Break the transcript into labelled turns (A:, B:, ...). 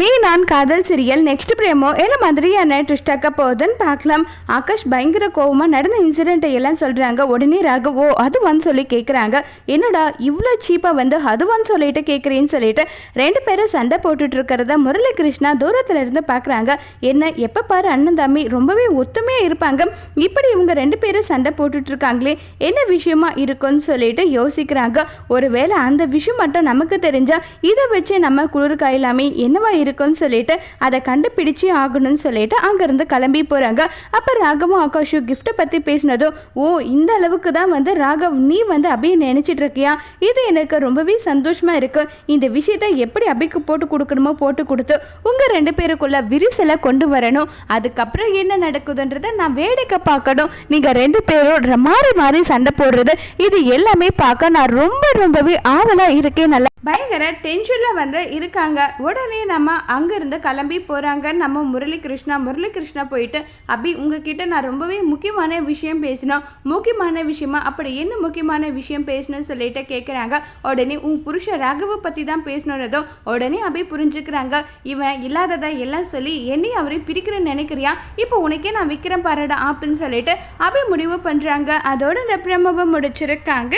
A: நீ நான் காதல் சீரியல் நெக்ஸ்ட் பிரேமோ என்ன மாதிரியான ட்விஸ்ட் ஆக்க போகுதுன்னு பார்க்கலாம். ஆகாஷ் பயங்கர கோவமாக நடந்த இன்சிடென்ட்டை எல்லாம் சொல்கிறாங்க உடனே ராகு ஓ அதுவான்னு சொல்லி கேட்குறாங்க என்னடா இவ்வளோ சீப்பாக வந்து அதுவான்னு சொல்லிட்டு கேட்குறேன்னு சொல்லிட்டு ரெண்டு பேரும் சண்டை போட்டுட்டு இருக்கிறத முரளி கிருஷ்ணா தூரத்தில் இருந்து பார்க்குறாங்க என்ன எப்போ பாரு அண்ணன் தம்பி ரொம்பவே ஒத்துமையாக இருப்பாங்க. இப்படி இவங்க ரெண்டு பேரும் சண்டை போட்டுட்டு இருக்காங்களே என்ன விஷயமா இருக்குன்னு சொல்லிட்டு யோசிக்கிறாங்க. ஒருவேளை அந்த விஷயம் மட்டும் நமக்கு தெரிஞ்சால் இதை வச்சு நம்ம குளிர் காயலாமே என்னவா இருக்கும்னு சொல்லிட்டு அதை கண்டுபிடிச்சி ஆகணும்னு சொல்லிட்டு அங்கேருந்து கிளம்பி போகிறாங்க அப்போ ராகவும் ஆகாஷும் கிஃப்ட்டை பற்றி பேசினதும் ஓ இந்த அளவுக்கு தான் வந்து ராகவ் நீ வந்து அபியை நினச்சிட்டு இருக்கியா? இது எனக்கு ரொம்பவே சந்தோஷமாக இருக்கு. இந்த விஷயத்தை எப்படி அபிக்கு போட்டு கொடுக்கணுமோ போட்டு கொடுத்து உங்கள் ரெண்டு பேருக்குள்ள விரிசலை கொண்டு வரணும். அதுக்கப்புறம் என்ன நடக்குதுன்றதை நான் வேடிக்கை பார்க்கணும். நீங்கள் ரெண்டு பேரும் மாறி மாறி சண்டை போடுறது இது எல்லாமே பார்க்க நான் ரொம்ப ரொம்பவே ஆவலாக இருக்கேன். நல்லா பயங்கர டென்ஷனில் வந்து இருக்காங்க. உடனே நம்ம அங்கேருந்து கிளம்பி போகிறாங்க நம்ம முரளி கிருஷ்ணா முரளி கிருஷ்ணா போயிட்டு அபி உங்ககிட்ட நான் ரொம்பவே முக்கியமான விஷயம் பேசினோம். முக்கியமான விஷயமா? அப்படி என்ன முக்கியமான விஷயம் பேசணும்னு சொல்லிட்டு கேட்குறாங்க உடனே உன் புருஷ ராகவை பற்றி தான் பேசணுன்றதும் உடனே அபி புரிஞ்சுக்கிறாங்க. இவன் இல்லாததை எல்லாம் சொல்லி என்னையும் அவரை பிரிக்கிறேன்னு நினைக்கிறியா? இப்போ உனக்கே நான் விற்கிறேன் பாருடா ஆப்புன்னு சொல்லிட்டு அபி முடிவு பண்ணுறாங்க அதோட இந்த பிரமவை முடிச்சிருக்காங்க.